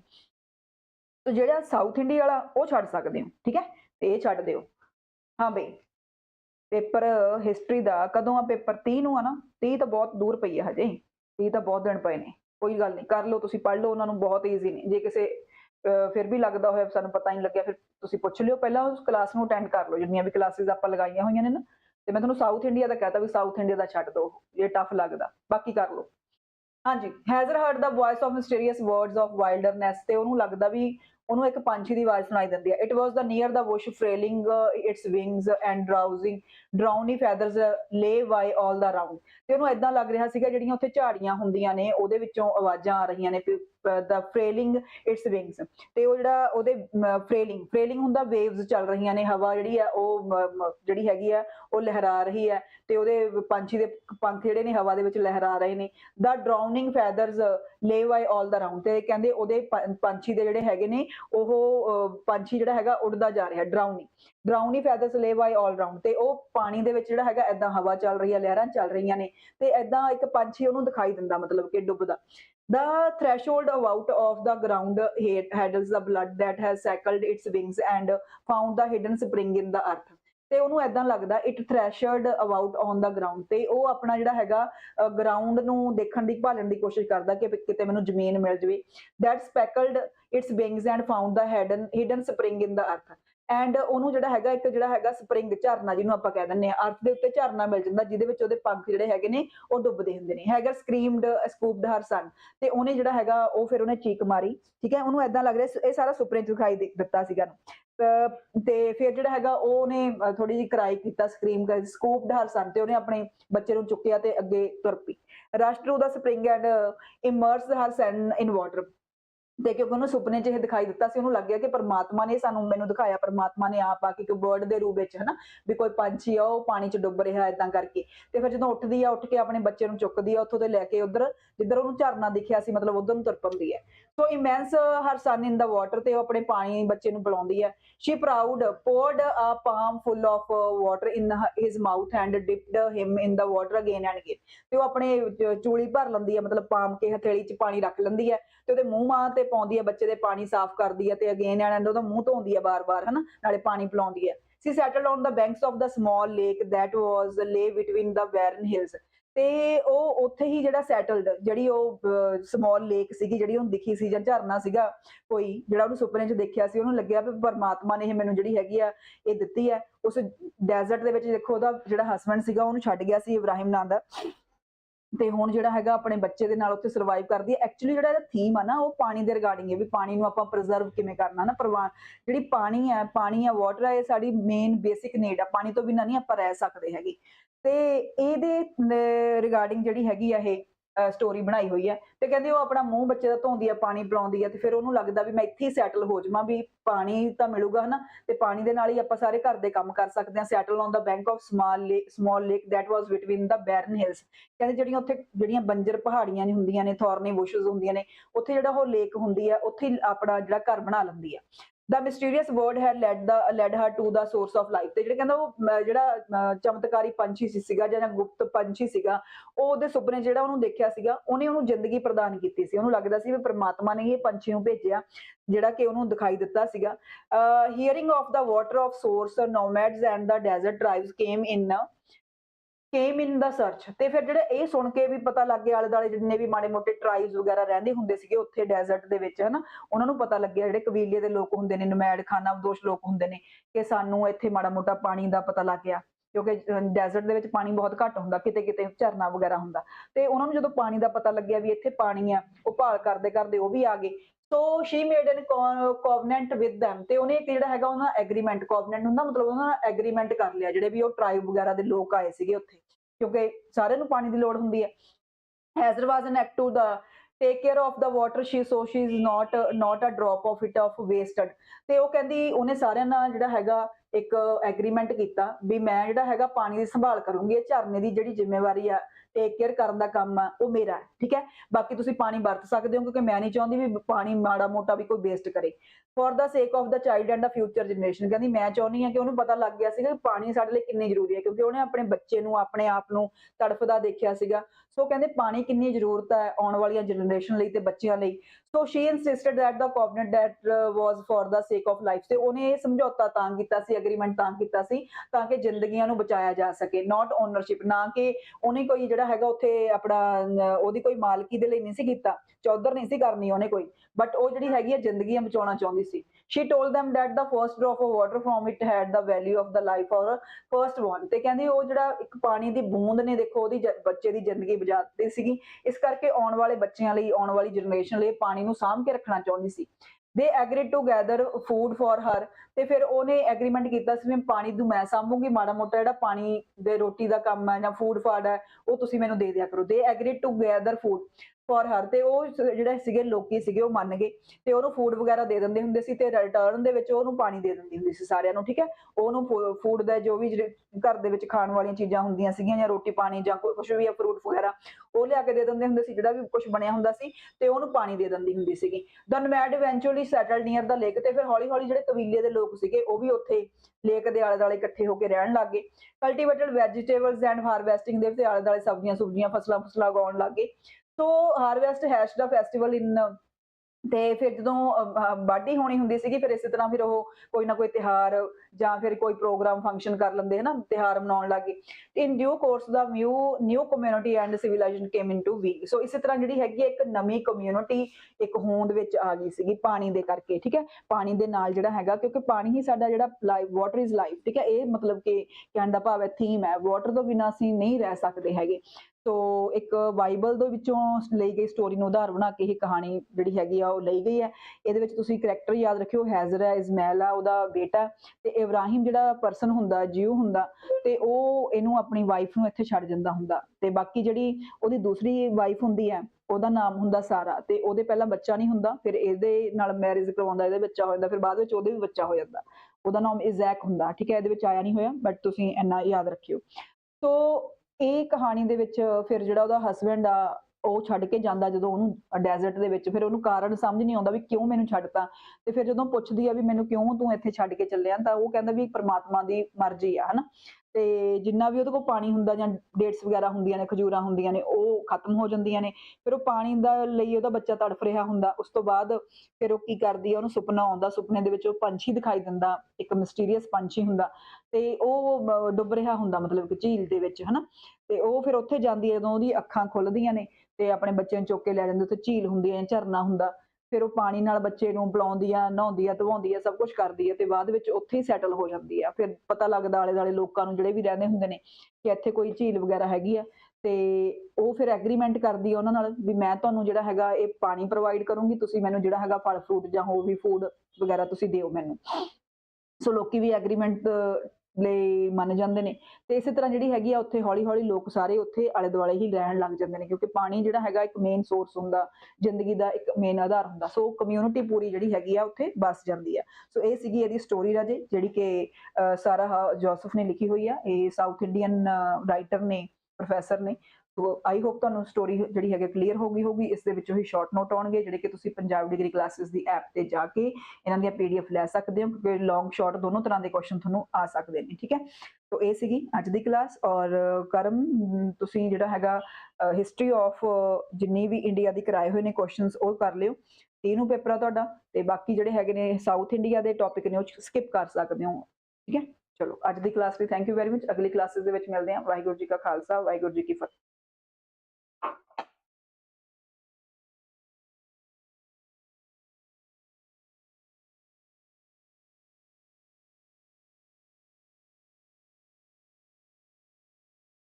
ਜਿਹੜਾ ਸਾਊਥ ਇੰਡੀਆ ਵਾਲਾ, ਉਹ ਛੱਡ ਸਕਦੇ ਹੋ, ਠੀਕ ਹੈ? ਤੇ ਇਹ ਛੱਡ ਦਿਓ। ਹਾਂ ਬਈ, ਪੇਪਰ ਹਿਸਟਰੀ ਦਾ, ਕਦੋਂ ਆ ਪੇਪਰ? 30 ਨੂੰ ਆ ਨਾ? 30 ਤਾਂ ਬਹੁਤ ਦੂਰ ਪਈ ਆ ਹਜੇ। 30 ਤਾਂ ਬਹੁਤ ਦਿਨ ਪਏ ਨੇ, ਕੋਈ ਗੱਲ ਨਹੀਂ, ਕਰ ਲਓ, ਤੁਸੀਂ ਪੜ੍ਹ ਲਓ, ਉਹਨਾਂ ਨੂੰ ਬਹੁਤ ਈਜ਼ੀ ਨੇ। ਜੇ ਕਿਸੇ ਫਿਰ ਵੀ ਲੱਗਦਾ ਹੋਇਆ, ਸਾਨੂੰ ਪਤਾ ਨਹੀਂ ਲੱਗਿਆ, ਫਿਰ ਤੁਸੀਂ ਪੁੱਛ ਲਿਓ, ਪਹਿਲਾਂ ਉਸ ਕਲਾਸ ਨੂੰ ਅਟੈਂਡ ਕਰ ਲਓ, ਜਿੰਨੀਆਂ ਵੀ ਕਲਾਸਿਸ ਆਪਾਂ ਲਗਾਈਆਂ ਹੋਈਆਂ ਨੇ ਨਾ। ਤੇ ਮੈਂ ਤੁਹਾਨੂੰ ਸਾਊਥ ਇੰਡੀਆ ਦਾ ਕਹਤਾ ਵੀ ਸਾਊਥ ਇੰਡੀਆ ਦਾ ਛੱਡ ਦਿਓ, ਇਹ ਟਫ ਲੱਗਦਾ। ਬਾਕੀ ਕਰ ਲਓ। ਹਾਂਜੀ Hagar heard the voice of mysterious words of wilderness ਤੇ ਉਹਨੂੰ ਲੱਗਦਾ ਵੀ ਉਹਨੂੰ ਇੱਕ ਪੰਛੀ ਦੀ ਆਵਾਜ਼ ਸੁਣਾਈ ਦਿੰਦੀ ਹੈ it was the near the bush flailing its wings and drowsing drowsy feathers lay why all the round ਤੇ ਉਹਨੂੰ ਐਦਾਂ ਲੱਗ ਰਿਹਾ ਸੀਗਾ ਜਿਹੜੀਆਂ ਉੱਥੇ ਝਾੜੀਆਂ ਹੁੰਦੀਆਂ ਨੇ, ਉਹਦੇ ਵਿੱਚੋਂ ਆਵਾਜ਼ਾਂ ਆ ਰਹੀਆਂ ਨੇ ਦਾ ਫ੍ਰੇਲਿੰਗ ਇਟਸ ਵਿੰਗਸ ਤੇ ਉਹ ਜਿਹੜਾ ਉਹਦੇ ਫ੍ਰੇਲਿੰਗ ਫ੍ਰੇਲਿੰਗ ਹੁੰਦਾ ਵੇਵਸ ਚੱਲ ਰਹੀਆਂ ਨੇ, ਹਵਾ ਜਿਹੜੀ ਆ, ਉਹ ਜਿਹੜੀ ਹੈਗੀ ਆ, ਉਹ ਲਹਿਰਾ ਰਹੀ ਹੈ ਤੇ ਉਹਦੇ ਪੰਛੀ ਦੇ ਪੰਖ ਜਿਹੜੇ ਨੇ, ਹਵਾ ਦੇ ਵਿੱਚ ਲਹਿਰਾ ਰਹੇ ਨੇ। ਦਾ ਡਰਾਉਨਿੰਗ ਫੈਦਰਸ lay why all the round ਤੇ ਕਹਿੰਦੇ ਉਹਦੇ ਪੰਛੀ ਦੇ ਜਿਹੜੇ ਹੈਗੇ ਨੇ, ਉਹ ਪੰਛੀ ਜਿਹੜਾ ਹੈਗਾ, ਉੱਡਦਾ ਜਾ ਰਿਹਾ ਡਰਾਉਨੀ ਡਰਾਉਨੀ feathers lay why all round ਤੇ ਉਹ ਪਾਣੀ ਦੇ ਵਿੱਚ ਜਿਹੜਾ ਹੈਗਾ ਐਦਾਂ ਹਵਾ ਚੱਲ ਰਹੀ ਹੈ ਲਹਿਰਾਂ ਚੱਲ ਰਹੀਆਂ ਨੇ। ਤੇ ਐਦਾਂ ਇੱਕ ਪੰਛੀ ਉਹਨੂੰ ਦਿਖਾਈ ਦਿੰਦਾ, ਮਤਲਬ ਕਿ ਡੁੱਬਦਾ। The threshold out of the ground he- the blood that has cycled its wings and found the hidden spring in the earth. ਤੇ ਉਹਨੂੰ ਐਦਾਂ ਲੱਗਦਾ it thrashed about on the ground ਤੇ ਉਹ ਆਪਣਾ ਜਿਹੜਾ ਹੈਗਾ ਗਰਾਊਂਡ ਨੂੰ ਦੇਖਣ ਦੀ, ਭਾਲਣ ਦੀ ਕੋਸ਼ਿਸ਼ ਕਰਦਾ ਕਿ ਕਿਤੇ ਮੈਨੂੰ ਜ਼ਮੀਨ ਮਿਲ ਜਵੇ that speckled its wings and found the hidden hidden spring in the earth and ਉਹਨੂੰ ਜਿਹੜਾ ਹੈਗਾ, ਇੱਕ ਜਿਹੜਾ ਹੈਗਾ ਸਪਰਿੰਗ ਝਰਨਾ ਜਿਹਨੂੰ ਆਪਾਂ ਕਹਿ ਦਿੰਦੇ ਆ ਅਰਥ ਦੇ ਉੱਤੇ ਝਰਨਾ ਮਿਲ ਜਾਂਦਾ, ਜਿਹਦੇ ਵਿੱਚ ਉਹਦੇ ਪੰਖ ਜਿਹੜੇ ਹੈਗੇ ਨੇ, ਉਹ ਡੁੱਬਦੇ ਹੁੰਦੇ ਨੇ ਹੈਗਰ ਸਕਰੀਮਡ ਸਕੂਪਡ ਹਰ ਸਨ ਤੇ ਉਹਨੇ ਜਿਹੜਾ ਹੈਗਾ, ਉਹ ਫਿਰ ਉਹਨੇ ਚੀਕ ਮਾਰੀ, ਠੀਕ ਹੈ? ਉਹਨੂੰ ਐਦਾਂ ਲੱਗ ਰਿਹਾ ਇਹ ਸਾਰਾ ਸੁਪਨੇ ਦਿਖਾਈ ਦਿੱਤਾ ਸੀਗਾ ਤੇ ਫਿਰ ਜਿਹੜਾ ਹੈਗਾ ਉਹਨੇ ਥੋੜੀ ਜਿਹੀ ਕਰਾਈ ਕੀਤਾ ਸਕਰੀਮ ਕਰ ਸਕੂਪਡ ਹਰ ਸਨ ਤੇ ਉਹਨੇ ਆਪਣੇ ਬੱਚੇ ਨੂੰ ਚੁੱਕਿਆ ਤੇ ਅੱਗੇ ਤੁਰ ਪਈ। Rush the spring and immerse her son in water ਤੇ ਕਿਉਂਕਿ ਉਹਨੂੰ ਸੁਪਨੇ 'ਚ ਇਹ ਦਿਖਾਈ ਦਿੱਤਾ ਸੀ ਉਹਨੂੰ ਲੱਗਿਆ ਕਿ ਪਰਮਾਤਮਾ ਨੇ ਸਾਨੂੰ ਮੈਨੂੰ ਦਿਖਾਇਆ ਪਰਮਾਤਮਾ ਨੇ ਆਪ ਆ ਕੇ ਇੱਕ ਬਰਡ ਦੇ ਰੂਪ ਵਿੱਚ ਹਨਾ ਵੀ ਕੋਈ ਪੰਛੀ ਆ ਉਹ ਪਾਣੀ 'ਚ ਡੁੱਬ ਰਿਹਾ ਇਦਾਂ ਕਰਕੇ। ਤੇ ਫਿਰ ਜਦੋਂ ਉੱਠਦੀ ਆ ਉੱਠ ਕੇ ਆਪਣੇ ਬੱਚੇ ਨੂੰ ਚੁੱਕਦੀ ਆ ਉੱਥੋਂ ਤੇ ਲੈ ਕੇ ਉਧਰ ਜਿੱਧਰ ਉਹਨੂੰ ਝਰਨਾ ਦਿਖਿਆ ਸੀ ਮਤਲਬ ਉਧਰ ਨੂੰ ਤੁਰ ਪੈਂਦੀ ਹੈ ਸੋ ਇਮੈਂਸ ਹਰ ਸਨ ਇਨ ਦਾ ਵਾਟਰ ਤੇ ਉਹ ਆਪਣੇ ਪਾਣੀ ਬੱਚੇ ਨੂੰ ਬੁਲਾਉਂਦੀ ਹੈ she proud poured a palm full of uh, water in her- his mouth and dipped him in the water again ਤੇ ਉਹ ਆਪਣੇ ਚ- ਚੂਲੀ ਭਰ ਲੈਂਦੀ ਹੈ ਮਤਲਬ ਪਾਮ ਕੇ ਹਥੇਲੀ 'ਚ ਪਾਣੀ ਰੱਖ ਲੈਂਦੀ ਹੈ ਤੇ ਉਹਦੇ ਮੂੰਹ ਮਾਂ ਤੇ ਪਾਉਂਦੀ ਹੈ, ਬੱਚੇ ਦੇ ਪਾਣੀ ਸਾਫ਼ ਕਰਦੀ ਹੈ ਤੇ ਅਗੇਨ ਐਂਡ ਉਹਦਾ ਮੂੰਹ ਧੋਂਦੀ ਹੈ ਬਾਰ-ਬਾਰ, ਹਨਾ? ਨਾਲੇ ਪਾਣੀ ਪਿਲਾਉਂਦੀ ਹੈ। She settled on the banks of the small lake that was lay between the barren hills. ਤੇ ਉਹ ਉੱਥੇ ਹੀ ਜਿਹੜਾ ਸੈਟਲਡ ਜਿਹੜੀ ਉਹ ਸਮਾਲ ਲੇਕ ਸੀਗੀ, ਜਿਹੜੀ ਉਹਨੂੰ ਦਿਖੀ ਸੀ ਜਾਂ ਝਰਨਾ ਸੀਗਾ ਕੋਈ, ਜਿਹੜਾ ਉਹਨੂੰ ਸੁਪਨੇ 'ਚ ਦੇਖਿਆ ਸੀ, ਉਹਨੂੰ ਲੱਗਿਆ ਵੀ ਪਰਮਾਤਮਾ ਨੇ ਇਹ ਮੈਨੂੰ ਜਿਹੜੀ ਹੈਗੀ ਆ, ਇਹ ਦਿੱਤੀ ਹੈ। ਉਸ ਡੈਜ਼ਰਟ ਦੇ ਵਿੱਚ ਦੇਖੋ ਉਹਦਾ ਜਿਹੜਾ ਹਸਬੰਡ ਸੀਗਾ, ਉਹਨੂੰ ਛੱਡ ਗਿਆ ਸੀ ਇਬਰਾਹਿਮ ਨਾਂ ਦਾ। ਤੇ ਹੁਣ ਜਿਹੜਾ ਹੈਗਾ ਆਪਣੇ ਬੱਚੇ ਦੇ ਨਾਲ ਉੱਥੇ ਸਰਵਾਈਵ ਕਰਦੀ ਹੈ। ਐਕਚੁਅਲੀ ਜਿਹੜਾ ਇਹਦਾ ਥੀਮ ਆ ਨਾ, ਉਹ ਪਾਣੀ ਦੇ ਰਿਗਾਰਡਿੰਗ ਹੈ ਵੀ ਪਾਣੀ ਨੂੰ ਆਪਾਂ ਪ੍ਰੀਜ਼ਰਵ ਕਿਵੇਂ ਕਰਨਾ ਨਾ, ਪ੍ਰਵਾ, ਜਿਹੜੀ ਪਾਣੀ ਹੈ ਪਾਣੀ ਹੈ ਵਾਟਰ ਹੈ ਇਹ ਸਾਡੀ ਮੇਨ ਬੇਸਿਕ ਨੀਡ ਆ। ਪਾਣੀ ਤੋਂ ਬਿਨਾਂ ਨਹੀਂ ਆਪਾਂ ਰਹਿ ਸਕਦੇ ਹੈਗੇ। ਤੇ ਇਹਦੇ ਰਿਗਾਰਡਿੰਗ ਜਿਹੜੀ ਹੈਗੀ ਆ ਇਹ ਸਟੋਰੀ ਬਣਾਈ ਹੋਈ ਹੈ ਤੇ ਕਹਿੰਦੇ ਉਹ ਆਪਣਾ ਮੂੰਹ ਬੱਚੇ ਦਾ ਧੋਂਦੀ ਆ ਪਾਣੀ ਪਿਲਾਉਂਦੀ ਆ ਤੇ ਫਿਰ ਉਹਨੂੰ ਲੱਗਦਾ ਵੀ ਮੈਂ ਇੱਥੇ ਹੀ ਸੈਟਲ ਹੋ ਜਾਵਾਂ, ਵੀ ਪਾਣੀ ਤਾਂ ਮਿਲੂਗਾ ਹਨਾ ਤੇ ਪਾਣੀ ਦੇ ਨਾਲ ਹੀ ਆਪਾਂ ਸਾਰੇ ਘਰ ਦੇ ਕੰਮ ਕਰ ਸਕਦੇ ਹਾਂ settle on the bank of small lake small lake that was between the barren hills ਕਹਿੰਦੇ ਜਿਹੜੀਆਂ ਉੱਥੇ ਜਿਹੜੀਆਂ ਬੰਜਰ ਪਹਾੜੀਆਂ ਨਹੀਂ ਹੁੰਦੀਆਂ ਨੇ ਥੋਰਨੀ ਬੁਸ਼ਸ ਹੁੰਦੀਆਂ ਨੇ, ਉੱਥੇ ਜਿਹੜਾ ਉਹ ਲੇਕ ਹੁੰਦੀ ਆ ਉੱਥੇ ਆਪਣਾ ਜਿਹੜਾ ਘਰ ਬਣਾ ਲੈਂਦੀ ਆ ਦਾ ਮਿਸਟੀਰੀਅਸ ਵਰਡ ਹੈ led the led her to the source of life ਤੇ ਜਿਹੜਾ ਕਹਿੰਦਾ ਉਹ ਜਿਹੜਾ ਚਮਤਕਾਰੀ ਪੰਛੀ ਸੀ ਸੀਗਾ, ਜਾਂ ਗੁਪਤ ਪੰਛੀ ਸੀਗਾ, ਉਹ ਉਹਦੇ ਸੁਪਨੇ ਜਿਹੜਾ ਉਹਨੂੰ ਦੇਖਿਆ ਸੀਗਾ, ਉਹਨੇ ਉਹਨੂੰ ਜ਼ਿੰਦਗੀ ਪ੍ਰਦਾਨ ਕੀਤੀ ਸੀ। ਉਹਨੂੰ ਲੱਗਦਾ ਸੀ ਵੀ ਪ੍ਰਮਾਤਮਾ ਨੇ ਹੀ ਇਹ ਪੰਛੀ ਨੂੰ ਭੇਜਿਆ, ਜਿਹੜਾ ਕਿ ਉਹਨੂੰ ਦਿਖਾਈ ਦਿੱਤਾ ਸੀਗਾ। Hearing of the water of source nomads and the desert tribes came in came in the search ਤੇ ਫਿਰ ਜਿਹੜੇ ਇਹ ਸੁਣ ਕੇ ਵੀ ਪਤਾ ਲੱਗ ਗਿਆ ਆਲੇ ਦੁਆਲੇ ਜਿੰਨੇ ਵੀ ਮਾੜੇ ਮੋਟੇ ਟ੍ਰਾਈਬਸ ਵਗੈਰਾ ਰਹਿੰਦੇ ਹੁੰਦੇ ਸੀਗੇ ਉੱਥੇ ਡੈਜ਼ਰਟ ਦੇ ਵਿੱਚ, ਹਨਾ, ਉਹਨਾਂ ਨੂੰ ਪਤਾ ਲੱਗਿਆ ਜਿਹੜੇ ਕਬੀਲੇ ਦੇ ਲੋਕ ਹੁੰਦੇ ਨੇ ਨਮੈਡ ਖਾਨਾ ਬਦੋਸ਼ ਲੋਕ ਹੁੰਦੇ ਨੇ ਕਿ ਸਾਨੂੰ ਇੱਥੇ ਮਾੜਾ ਮੋਟਾ ਪਾਣੀ ਦਾ ਪਤਾ ਲੱਗ ਗਿਆ, ਕਿਉਂਕਿ ਡੈਜ਼ਰਟ ਦੇ ਵਿੱਚ ਪਾਣੀ ਬਹੁਤ ਘੱਟ ਹੁੰਦਾ ਕਿਤੇ ਕਿਤੇ ਝਰਨਾ ਵਗੈਰਾ ਹੁੰਦਾ ਤੇ ਉਹਨਾਂ ਨੂੰ ਜਦੋਂ ਪਾਣੀ ਦਾ ਪਤਾ ਲੱਗਿਆ ਵੀ ਇੱਥੇ ਪਾਣੀ ਆ, ਉਹ ਭਾਲ ਕਰਦੇ ਕਰਦੇ ਉਹ ਵੀ ਆ ਗਏ so she made an covenant with them ਤੇ ਉਹਨੇ ਜਿਹੜਾ ਹੈਗਾ ਉਹਨਾਂ ਐਗਰੀਮੈਂਟ ਕੋਵਨੈਂਟ ਹੁੰਦਾ ਮਤਲਬ ਉਹਨਾਂ ਨਾਲ ਐਗਰੀਮੈਂਟ ਕਰ ਲਿਆ, ਜਿਹੜੇ ਵੀ ਉਹ ਟ੍ਰਾਈਬ ਵਗੈਰਾ ਦੇ ਲੋਕ ਆਏ ਸੀਗੇ ਉੱਥੇ, ਕਿਉਂਕਿ ਸਾਰਿਆਂ ਨੂੰ ਪਾਣੀ ਦੀ ਲੋੜ ਹੁੰਦੀ ਹੈ। Hagar was an act to the take care of the water she so she is not not a drop of it of wasted ਤੇ ਉਹ ਕਹਿੰਦੀ, ਉਹਨੇ ਸਾਰਿਆਂ ਨਾਲ ਜਿਹੜਾ ਹੈਗਾ ਇੱਕ ਐਗਰੀਮੈਂਟ ਕੀਤਾ ਵੀ ਮੈਂ ਜਿਹੜਾ ਹੈਗਾ ਪਾਣੀ ਦੀ ਸੰਭਾਲ ਕਰੂੰਗੀ, ਇਹ ਝਰਨੇ ਦੀ ਜਿਹੜੀ ਜ਼ਿੰਮੇਵਾਰੀ ਆ ਟੇਕ ਕੇਅਰ ਕਰਨ ਦਾ ਕੰਮ ਆ, ਉਹ ਮੇਰਾ ਹੈ, ਠੀਕ ਹੈ? ਬਾਕੀ ਤੁਸੀਂ ਪਾਣੀ ਵਰਤ ਸਕਦੇ ਹੋ ਕਿਉਂਕਿ ਮੈਂ ਨਹੀਂ ਚਾਹੁੰਦੀ ਵੀ ਪਾਣੀ ਮਾੜਾ ਮੋਟਾ ਵੀ ਕੋਈ ਵੇਸਟ ਕਰੇ। For the sake of the child and the future generation ਕਹਿੰਦੀ ਮੈਂ ਚਾਹੁੰਦੀ ਹਾਂ ਕਿ ਉਹਨੂੰ ਪਤਾ ਲੱਗ ਗਿਆ ਸੀਗਾ ਕਿ ਪਾਣੀ ਸਾਡੇ ਲਈ ਕਿੰਨੀ ਜ਼ਰੂਰੀ ਹੈ, ਕਿਉਂਕਿ ਉਹਨੇ ਆਪਣੇ ਬੱਚੇ ਨੂੰ, ਆਪਣੇ ਆਪ ਨੂੰ ਤੜਫਦਾ ਦੇਖਿਆ ਸੀਗਾ। ਸੋ ਕਹਿੰਦੇ ਪਾਣੀ ਕਿੰਨੀ ਜ਼ਰੂਰਤ ਹੈ ਆਉਣ ਵਾਲੀਆਂ ਜਨਰੇਸ਼ਨ ਲਈ ਤੇ ਬੱਚਿਆਂ ਲਈ। So she insisted that the covenant that was for the sake of life ਤੇ ਉਹਨੇ ਇਹ ਸਮਝੌਤਾ ਤਾਂ ਕੀਤਾ ਸੀ ਐਗਰੀਮੈਂਟ ਤਾਂ ਕੀਤਾ ਸੀ, ਤਾਂ ਕਿ ਜ਼ਿੰਦਗੀਆਂ ਨੂੰ ਬਚਾਇਆ ਜਾ ਸਕੇ ਨਾਟ ਓਨਰਸ਼ਿਪ ਨਾ ਕਿ ਉਹਨੇ ਕੋਈ ਜਿਹੜਾ ਹੈਗਾ ਉੱਥੇ ਆਪਣਾ ਉਹਦੀ ਕੋਈ ਮਾਲਕੀ ਦੇ ਲਈ ਨਹੀਂ ਸੀ ਕੀਤਾ, ਚੌਧਰ ਨਹੀਂ ਸੀ ਕਰਨੀ ਉਹਨੇ ਕੋਈ ਬਟ ਉਹ ਜਿਹੜੀ ਹੈਗੀ ਹੈ ਜ਼ਿੰਦਗੀਆਂ ਬਚਾਉਣਾ ਚਾਹੁੰਦੀ ਸੀ। She told them that the first drop of water from it had the value of the life or first one ਤੇ ਕਹਿੰਦੀ ਉਹ ਜਿਹੜਾ ਇੱਕ ਪਾਣੀ ਦੀ ਬੂੰਦ ਨੇ, ਦੇਖੋ ਉਹਦੀ ਬੱਚੇ ਦੀ ਜ਼ਿੰਦਗੀ ਬਚਾ ਦਿੱਤੀ ਸੀਗੀ, ਇਸ ਕਰਕੇ ਆਉਣ ਵਾਲੇ ਬੱਚਿਆਂ ਲਈ, ਆਉਣ ਵਾਲੀ ਜਨਰੇਸ਼ਨ ਲਈ ਪਾਣੀ ਨੂੰ ਸਾਂਭ ਕੇ ਰੱਖਣਾ ਚਾਹੁੰਦੀ ਸੀ। They agreed to gather food for her ਤੇ ਫਿਰ ਉਹਨੇ ਐਗਰੀਮੈਂਟ ਕੀਤਾ ਸੀ ਵੀ ਪਾਣੀ ਨੂੰ ਮੈਂ ਸਾਂਭੂਗੀ, ਮਾੜਾ ਮੋਟਾ ਜਿਹੜਾ ਪਾਣੀ ਦੇ ਰੋਟੀ ਦਾ ਕੰਮ ਹੈ ਜਾਂ ਫੂਡ ਫਾਡ ਹੈ, ਉਹ ਤੁਸੀਂ ਮੈਨੂੰ ਦੇ ਦਿਆ ਕਰੋ। They agreed to gather food for her ਤੇ ਉਹ ਜਿਹੜੇ ਸੀਗੇ ਲੋਕੀ ਸੀਗੇ ਉਹ ਮੰਨ ਗਏ ਤੇ ਉਹਨੂੰ ਫੂਡ ਵਗੈਰਾ ਦੇ ਦਿੰਦੇ ਹੁੰਦੇ ਸੀ ਤੇ ਰਿਟਰਨ ਦੇ ਵਿੱਚ ਉਹਨੂੰ ਪਾਣੀ ਦੇ ਦਿੰਦੀ ਹੁੰਦੀ ਸੀ ਸਾਰਿਆਂ ਨੂੰ, ਠੀਕ ਹੈ? ਉਹਨੂੰ ਫੂਡ ਦਾ ਜੋ ਵੀ ਘਰ ਦੇ ਵਿੱਚ ਖਾਣ ਵਾਲੀਆਂ ਚੀਜ਼ਾਂ ਹੁੰਦੀਆਂ ਸੀਗੀਆਂ ਜਾਂ ਰੋਟੀ ਪਾਣੀ ਜਾਂ ਕੋਈ ਕੁਝ ਵੀ ਆ ਫਰੂਟ ਵਗੈਰਾ, ਉਹ ਲਿਆ ਕੇ ਦੇ ਦਿੰਦੇ ਹੁੰਦੇ ਸੀ, ਜਿਹੜਾ ਵੀ ਕੁਝ ਬਣਿਆ ਹੁੰਦਾ ਸੀ ਤੇ ਉਹਨੂੰ ਪਾਣੀ ਦੇ ਦਿੰਦੀ ਹੁੰਦੀ ਸੀਗੀ। The nomad eventually settled near the lake ਤੇ ਫਿਰ ਹੌਲੀ ਹੌਲੀ ਜਿਹੜੇ ਕਬੀਲੇ ਦੇ ਲੋਕ ਸੀਗੇ ਉਹ ਵੀ ਉੱਥੇ ਲੇਕ ਦੇ ਆਲੇ ਦੁਆਲੇ ਇਕੱਠੇ ਹੋ ਕੇ ਰਹਿਣ ਲੱਗ ਗਏ। ਕਲਟੀਵੇਟਡ ਵੈਜੀਟੇਬਲਸ ਐਂਡ ਹਾਰਵੈਸਟਿੰਗ ਦੇ ਤੇ ਆਲੇ ਦੁਆਲੇ ਸਬਜ਼ੀਆਂ ਸੁਬਜ਼ੀਆਂ ਫਸਲਾਂ ਫਸਲਾਂ ਉਗਾਉਣ ਲੱਗ ਗਏ। So harvest has the festival in ਤੇ ਫਿਰ ਜਦੋਂ ਅਹ, ਹੋਣੀ ਹੁੰਦੀ ਸੀਗੀ ਫਿਰ ਇਸੇ ਤਰ੍ਹਾਂ ਫਿਰ ਉਹ ਕੋਈ ਨਾ ਕੋਈ ਤਿਹਾਰ ਜਾਂ ਫਿਰ ਕੋਈ ਪ੍ਰੋਗਰਾਮ ਫੰਕਸ਼ਨ ਕਰ ਲੈਂਦੇ ਹਨਾ ਤਿਹਾਰ ਮਨਾਉਣ ਲੱਗੇ। In due course the new new community and civilization came into be so ਇਸੇ ਤਰ੍ਹਾਂ ਜਿਹੜੀ ਹੈਗੀ ਇੱਕ ਨਵੀਂ ਕਮਿਊਨਿਟੀ ਇੱਕ ਹੋਂਦ ਵਿੱਚ ਆ ਗਈ ਸੀਗੀ ਪਾਣੀ ਦੇ ਕਰਕੇ ਠੀਕ ਹੈ? ਪਾਣੀ ਦੇ ਨਾਲ ਜਿਹੜਾ ਹੈਗਾ ਕਿਉਂਕਿ ਪਾਣੀ ਹੀ ਸਾਡਾ ਜਿਹੜਾ ਲਾਈਫ ਵਾਟਰ ਇਜ਼ ਲਾਈਫ ਠੀਕ ਹੈ? ਇਹ ਮਤਲਬ ਕਿ ਕਹਿਣ ਦਾ ਭਾਵ ਹੈ ਥੀਮ ਹੈ। ਵਾਟਰ ਤੋਂ ਬਿਨਾਂ ਅਸੀਂ ਨਹੀਂ ਰਹਿ ਸਕਦੇ ਹੈਗੇ। ਸੋ ਇੱਕ ਬਾਈਬਲ ਦੇ ਵਿੱਚੋਂ ਲਈ ਗਈ ਸਟੋਰੀ ਨੂੰ ਉਦਾਹਰਨ ਬਣਾ ਕੇ ਇਹ ਕਹਾਣੀ ਜਿਹੜੀ ਹੈਗੀ ਆ ਉਹ ਲਈ ਗਈ ਹੈ। ਇਹਦੇ ਵਿੱਚ ਤੁਸੀਂ ਕਰੈਕਟਰ ਯਾਦ ਰੱਖਿਓ, ਹੈਜ਼ਰ ਹੈ ਇਸਮਾਇਲ ਆ, ਉਹਦਾ ਬੇਟਾ ਤੇ ਇਬਰਾਹਿਮ ਜਿਹੜਾ ਪਰਸਨ ਹੁੰਦਾ, ਜਿਉ ਹੁੰਦਾ ਤੇ ਉਹ ਇਹਨੂੰ ਆਪਣੀ ਵਾਈਫ ਨੂੰ ਇੱਥੇ ਛੱਡ ਜਾਂਦਾ ਹੁੰਦਾ ਤੇ ਬਾਕੀ ਜਿਹੜੀ ਉਹਦੀ ਦੂਸਰੀ ਵਾਈਫ ਹੁੰਦੀ ਹੈ, ਉਹਦਾ ਨਾਮ ਹੁੰਦਾ ਸਾਰਾ ਤੇ ਉਹਦੇ ਪਹਿਲਾਂ ਬੱਚਾ ਨਹੀਂ ਹੁੰਦਾ, ਫਿਰ ਇਹਦੇ ਨਾਲ ਮੈਰਿਜ ਕਰਵਾਉਂਦਾ, ਇਹਦੇ ਬੱਚਾ ਹੋ ਜਾਂਦਾ, ਫਿਰ ਬਾਅਦ ਵਿੱਚ ਉਹਦੇ ਵੀ ਬੱਚਾ ਹੋ ਜਾਂਦਾ। ਉਹਦਾ ਨਾਮ ਇਜ਼ੈਕ ਹੁੰਦਾ, ਠੀਕ ਹੈ, ਇਹਦੇ ਵਿੱਚ ਆਇਆ ਨਹੀਂ ਹੋਇਆ ਬਟ ਤੁਸੀਂ ਇੰਨਾ ਯਾਦ ਰੱਖਿਓ। ਸੋ ਇਹ ਕਹਾਣੀ ਦੇ ਵਿੱਚ ਫਿਰ ਜਿਹੜਾ ਉਹਦਾ ਹਸਬੰਡ ਆ, ਉਹ ਛੱਡ ਕੇ ਜਾਂਦਾ ਜਦੋਂ ਉਹਨੂੰ ਡੈਜ਼ਰਟ ਦੇ ਵਿੱਚ, ਫਿਰ ਉਹਨੂੰ ਕਾਰਨ ਸਮਝ ਨਹੀਂ ਆਉਂਦਾ ਵੀ ਕਿਉਂ ਮੈਨੂੰ ਛੱਡਤਾ। ਤੇ ਫਿਰ ਜਦੋਂ ਪੁੱਛਦੀ ਆ ਵੀ ਮੈਨੂੰ ਕਿਉਂ ਤੂੰ ਇੱਥੇ ਛੱਡ ਕੇ ਚੱਲਿਆ, ਤਾਂ ਉਹ ਕਹਿੰਦਾ ਵੀ ਪ੍ਰਮਾਤਮਾ ਦੀ ਮਰਜ਼ੀ ਆ, ਹਨਾ? ਤੇ ਜਿੰਨਾ ਵੀ ਉਹਦੇ ਕੋਲ ਪਾਣੀ ਹੁੰਦਾ ਜਾਂ ਡੇਟਸ ਵਗੈਰਾ ਹੁੰਦੀਆਂ ਨੇ, ਖਜੂਰਾਂ ਹੁੰਦੀਆਂ ਨੇ, ਉਹ ਖਤਮ ਹੋ ਜਾਂਦੀਆਂ ਨੇ। ਫਿਰ ਉਹ ਪਾਣੀ ਦਾ ਲਈ ਉਹਦਾ ਬੱਚਾ ਤੜਫ ਰਿਹਾ ਹੁੰਦਾ। ਉਸ ਤੋਂ ਬਾਅਦ ਫਿਰ ਉਹ ਕੀ ਕਰਦੀ ਆ, ਉਹਨੂੰ ਸੁਪਨਾ ਆਉਂਦਾ, ਸੁਪਨੇ ਦੇ ਵਿੱਚ ਉਹ ਪੰਛੀ ਦਿਖਾਈ ਦਿੰਦਾ, ਇੱਕ ਮਿਸਟੀਰੀਅਸ ਪੰਛੀ ਹੁੰਦਾ। ਤੇ ਉਹ ਡੁੱਬ ਰਿਹਾ ਹੁੰਦਾ, ਮਤਲਬ ਕਿ ਝੀਲ ਦੇ ਵਿੱਚ, ਹਨਾ? ਤੇ ਉਹ ਫਿਰ ਉੱਥੇ ਜਾਂਦੀ ਹੈ ਜਦੋਂ ਉਹਦੀ ਅੱਖਾਂ ਖੁੱਲਦੀਆਂ ਨੇ ਤੇ ਆਪਣੇ ਬੱਚੇ ਨੂੰ ਚੁੱਕ ਕੇ ਲੈ ਜਾਂਦੇ, ਉੱਥੇ ਝੀਲ ਹੁੰਦੀ ਹੈ ਝਰਨਾ ਹੁੰਦਾ। ਫਿਰ ਉਹ ਪਾਣੀ ਨਾਲ ਬੱਚੇ ਨੂੰ ਪਿਲਾਉਂਦੀ ਆ, ਨਹਾਉਂਦੀ ਆ, ਧਵਾਉਂਦੀ ਆ, ਸਭ ਕੁਝ ਕਰਦੀ ਆ ਤੇ ਬਾਅਦ ਵਿੱਚ ਉੱਥੇ ਹੀ ਸੈਟਲ ਹੋ ਜਾਂਦੀ ਆ। ਫਿਰ ਪਤਾ ਲੱਗਦਾ ਆਲੇ ਦੁਆਲੇ ਲੋਕਾਂ ਨੂੰ ਜਿਹੜੇ ਵੀ ਰਹਿੰਦੇ ਹੁੰਦੇ ਨੇ ਕਿ ਇੱਥੇ ਕੋਈ ਝੀਲ ਵਗੈਰਾ ਹੈਗੀ ਆ ਤੇ ਉਹ ਫਿਰ ਐਗਰੀਮੈਂਟ ਕਰਦੀ ਆ ਉਹਨਾਂ ਨਾਲ ਵੀ ਮੈਂ ਤੁਹਾਨੂੰ ਜਿਹੜਾ ਹੈਗਾ ਇਹ ਪਾਣੀ ਪ੍ਰੋਵਾਈਡ ਕਰੂੰਗੀ, ਤੁਸੀਂ ਮੈਨੂੰ ਜਿਹੜਾ ਹੈਗਾ ਫਲ ਫਰੂਟ ਜਾਂ ਹੋਰ ਵੀ ਫੂਡ ਵਗੈਰਾ ਤੁਸੀਂ ਦਿਓ ਮੈਨੂੰ। ਸੋ ਲੋਕੀ ਵੀ ਐਗਰੀਮੈਂਟ ਲਈ ਮੰਨ ਜਾਂਦੇ ਨੇ। ਤੇ ਇਸੇ ਤਰ੍ਹਾਂ ਜਿਹੜੀ ਹੈਗੀ ਆ ਉੱਥੇ ਹੌਲੀ ਹੌਲੀ ਲੋਕ ਸਾਰੇ ਉੱਥੇ ਆਲੇ ਦੁਆਲੇ ਹੀ ਰਹਿਣ ਲੱਗ ਜਾਂਦੇ ਨੇ, ਕਿਉਂਕਿ ਪਾਣੀ ਜਿਹੜਾ ਹੈਗਾ ਇੱਕ ਮੇਨ ਸੋਰਸ ਹੁੰਦਾ, ਜ਼ਿੰਦਗੀ ਦਾ ਇੱਕ ਮੇਨ ਆਧਾਰ ਹੁੰਦਾ। ਸੋ ਕਮਿਊਨਿਟੀ ਪੂਰੀ ਜਿਹੜੀ ਹੈਗੀ ਆ ਉੱਥੇ ਬਸ ਜਾਂਦੀ ਆ। ਸੋ ਇਹ ਸੀਗੀ ਇਹਦੀ ਸਟੋਰੀ ਰਾਜੇ, ਜਿਹੜੀ ਕਿ ਸਾਰਾ ਜੋਸਫ ਨੇ ਲਿਖੀ ਹੋਈ ਆ। ਇਹ ਸਾਊਥ ਇੰਡੀਅਨ ਰਾਈਟਰ ਨੇ ਪ੍ਰੋਫੈਸਰ ਨੇ। ਸੋ ਆਈ ਹੋਪ ਤੁਹਾਨੂੰ ਸਟੋਰੀ ਜਿਹੜੀ ਹੈਗੀ ਕਲੀਅਰ ਹੋ ਗਈ ਹੋਊਗੀ। ਇਸ ਦੇ ਵਿੱਚੋਂ ਹੀ ਸ਼ਾਰਟ ਨੋਟ ਆਉਣਗੇ, ਜਿਹੜੇ ਕਿ ਤੁਸੀਂ ਪੰਜਾਬ ਡਿਗਰੀ ਕਲਾਸਿਸ ਦੀ ਐਪ ਤੇ ਜਾ ਕੇ ਇਹਨਾਂ ਦੀਆਂ ਪੀਡੀਐਫ ਲੈ ਸਕਦੇ ਹੋ, ਕਿਉਂਕਿ ਲੌਂਗ ਸ਼ਾਰਟ ਦੋਨੋਂ ਤਰ੍ਹਾਂ ਦੇ ਕੁਐਸਚਨ ਤੁਹਾਨੂੰ ਆ ਸਕਦੇ ਨੇ, ਠੀਕ ਹੈ? ਸੋ ਇਹ ਸੀਗੀ ਅੱਜ ਦੀ ਕਲਾਸ ਔਰ ਕਰਮ, ਤੁਸੀਂ ਜਿਹੜਾ ਹੈਗਾ ਹਿਸਟਰੀ ਆਫ ਜਿੰਨੀ ਵੀ ਇੰਡੀਆ ਦੀ ਕਰਾਏ ਹੋਏ ਨੇ ਕੁਐਸਚਨਸ ਉਹ ਕਰ ਲਿਓ। ਤੀਨੋਂ ਪੇਪਰ ਆ ਤੁਹਾਡਾ ਤੇ ਬਾਕੀ ਜਿਹੜੇ ਹੈਗੇ ਨੇ ਸਾਊਥ ਇੰਡੀਆ ਦੇ ਟੌਪਿਕ ਨੇ, ਉਹ ਸਕਿਪ ਕਰ ਸਕਦੇ ਹੋ, ਠੀਕ ਹੈ? ਚਲੋ, ਅੱਜ ਦੀ ਕਲਾਸ ਲਈ ਥੈਂਕ ਯੂ ਵੈਰੀ ਮਚ ਅਗਲੀ ਕਲਾਸਿਸ ਦੇ ਵਿੱਚ ਮਿਲਦੇ ਹਾਂ। ਵਾਹਿਗੁਰੂ ਜੀ ਕਾ ਖਾਲਸਾ, ਵਾਹਿਗੁਰੂ ਜੀ ਕੀ ਫਤਿਹ।